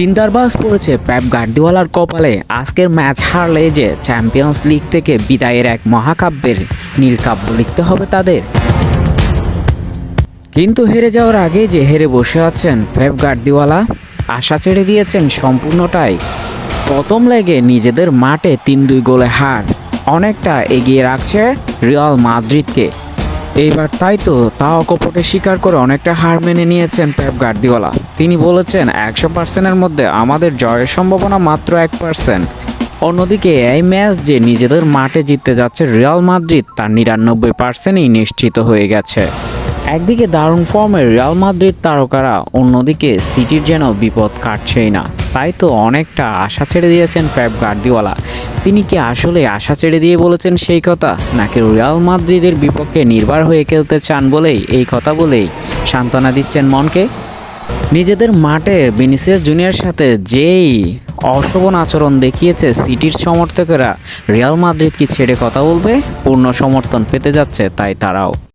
চিন্তার বাস পড়েছে প্যাপ গার্দিওয়ালার কপালে। আজকের ম্যাচ হারলে যে চ্যাম্পিয়ন্স লিগ থেকে বিদায়ের এক মহাকাব্যের নীলকাব্য লিখতে হবে তাদের। কিন্তু হেরে যাওয়ার আগে যে হেরে বসে আছেন পেপ গার্দিওয়ালা, আশা ছেড়ে দিয়েছেন সম্পূর্ণটাই। প্রথম লেগে নিজেদের মাঠে তিন দুই গোলে হার। অনেকটা এগিয়ে রাখছে রিয়াল মাদ্রিদকে। এইবার তাই তো তা অকপটে স্বীকার করে অনেকটা হার মেনে নিয়েছেন পেপ গার্দিওয়ালা তিনি বলেছেন, একশো পার্সেন্টের মধ্যে আমাদের জয়ের সম্ভাবনা মাত্র এক পার্সেন্ট অন্যদিকে, এই ম্যাচ যে নিজেদের মাঠে জিততে যাচ্ছে রিয়াল মাদ্রিদ, তার নিরানব্বই পার্সেন্টই নিশ্চিত হয়ে গেছে। একদিকে দারুণ ফর্মের রিয়াল মাদ্রিদ তারকারা, অন্যদিকে সিটির যেন বিপদ কাটছেই না। তাই তো অনেকটা আশা ছেড়ে দিয়েছেন পেপ গার্দিওয়ালা। তিনি কি আসলে আশা ছেড়ে দিয়ে বলেছেন সেই কথা, নাকি রিয়াল মাদ্রিদের বিপক্ষে নির্ভর হয়ে খেলতে চান বলেই এই কথা বলেই সান্ত্বনা দিচ্ছেন মনকে? নিজেদের মাঠে বেনিসিয়াস জুনিয়র সাথে যেই অশোভন আচরণ দেখিয়েছে সিটির সমর্থকেরা, রিয়াল মাদ্রিদ কি ছেড়ে কথা বলবে? পূর্ণ সমর্থন পেতে যাচ্ছে তাই তারাও।